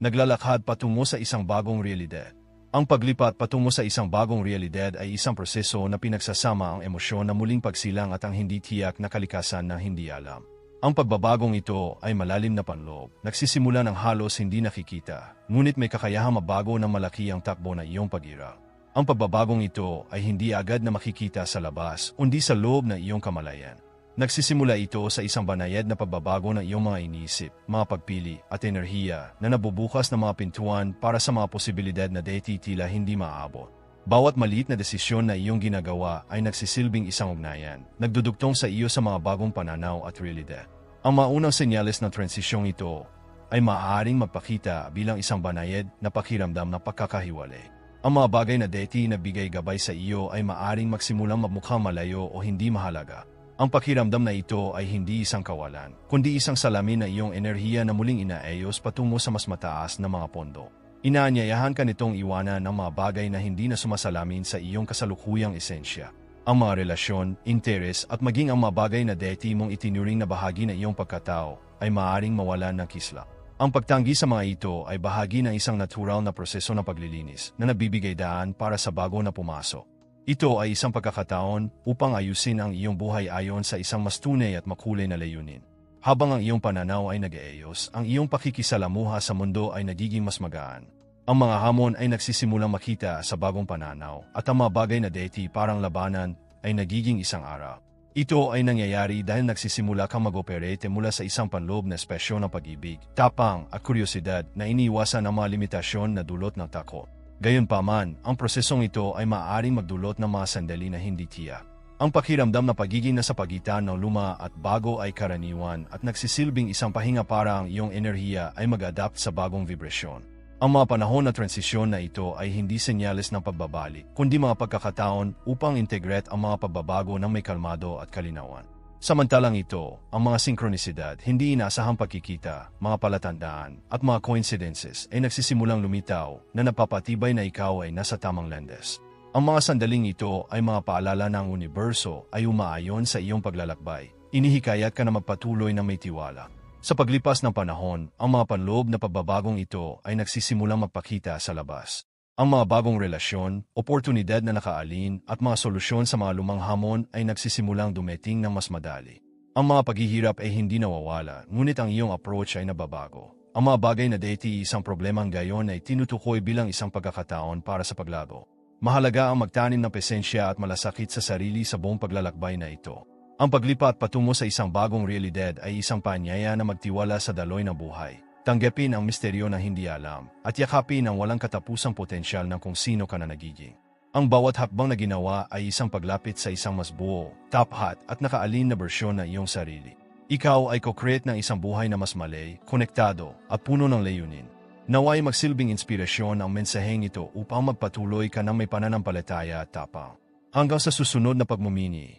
naglalakad patungo sa isang bagong realidad. Ang paglipat patungo sa isang bagong realidad ay isang proseso na pinagsasama ang emosyon na muling pagsilang at ang hindi tiyak na kalikasan na hindi alam. Ang pagbabagong ito ay malalim na panloob, nagsisimula ng halos hindi nakikita, ngunit may kakayahang mabago ng malaki ang takbo na iyong pag-ira. Ang pagbabagong ito ay hindi agad na makikita sa labas, undi sa loob ng iyong kamalayan. Nagsisimula ito sa isang banayad na pagbabago ng iyong mga inisip, mga pagpili at enerhiya na nabubukas ng mga pintuan para sa mga posibilidad na deti tila hindi maaabot. Bawat maliit na desisyon na iyong ginagawa ay nagsisilbing isang ugnayan, nagdudugtong sa iyo sa mga bagong pananaw at realidad. Ang maunang senyales ng transisyong ito ay maaaring magpakita bilang isang banayad na pakiramdam na pagkakahiwalay. Ang mga bagay na deti na bigay gabay sa iyo ay maaring magsimulang mamukhang malayo o hindi mahalaga. Ang pakiramdam na ito ay hindi isang kawalan, kundi isang salamin na iyong enerhiya na muling inaayos patungo sa mas mataas na mga pondo. Inaanyayahan ka nitong iwanan ng mga bagay na hindi na sumasalamin sa iyong kasalukuyang esensya. Ang mga relasyon, interes at maging ang mga bagay na deti mong itinuring na bahagi ng iyong pagkatao ay maaaring mawalan ng kisla. Ang pagtanggi sa mga ito ay bahagi ng isang natural na proseso ng paglilinis na nabibigay daan para sa bago na pumasok. Ito ay isang pagkakataon upang ayusin ang iyong buhay ayon sa isang mas tunay at makulay na layunin. Habang ang iyong pananaw ay nag-eeyos, ang iyong pakikisalamuha sa mundo ay nagiging mas magaan. Ang mga hamon ay nagsisimulang makita sa bagong pananaw at ang mga bagay na deti parang labanan ay nagiging isang araw. Ito ay nangyayari dahil nagsisimula kang mag-operate mula sa isang panloob na espesyo ng pag-ibig, tapang at kuryosidad na iniwasan ang mga limitasyon na dulot ng takot. Gayunpaman, ang prosesong ito ay maaaring magdulot ng mga sandali na hindi tiyak. Ang pakiramdam na pagiging nasa pagitan ng luma at bago ay karaniwan at nagsisilbing isang pahinga para ang iyong enerhiya ay mag-adapt sa bagong vibrasyon. Ang mga panahon na transisyon na ito ay hindi senyales ng pagbabalik, kundi mga pagkakataon upang integrate ang mga pagbabago ng may kalmado at kalinawan. Samantalang ito, ang mga sinkronisidad, hindi inaasahang pagkikita, mga palatandaan, at mga coincidences ay nagsisimulang lumitaw na napapatibay na ikaw ay nasa tamang landes. Ang mga sandaling ito ay mga paalala ng universo ay umaayon sa iyong paglalakbay. Inihikayat ka na magpatuloy ng may tiwala. Sa paglipas ng panahon, ang mga panloob na pagbabagong ito ay nagsisimulang magpakita sa labas. Ang mga bagong relasyon, oportunidad na nakaalin at mga solusyon sa mga lumang hamon ay nagsisimulang dumeting ng mas madali. Ang mga paghihirap ay hindi nawawala, ngunit ang iyong approach ay nababago. Ang mga bagay na dati isang problemang gayon ay tinutukoy bilang isang pagkakataon para sa paglago. Mahalaga ang magtanim ng pesensya at malasakit sa sarili sa buong paglalakbay na ito. Ang paglipat patungo sa isang bagong realidad ay isang panyaya na magtiwala sa daloy ng buhay. Tanggapin ang misteryo na hindi alam at yakapin ang walang katapusang potensyal ng kung sino ka na nagiging. Ang bawat hakbang na ginawa ay isang paglapit sa isang mas buo, top hat at nakaalin na bersyon ng iyong sarili. Ikaw ay co-create ng isang buhay na mas malay, konektado at puno ng layunin. Naway magsilbing inspirasyon ang mensaheng ito upang magpatuloy ka ng may pananampalataya at tapang. Hanggang sa susunod na pagmumini,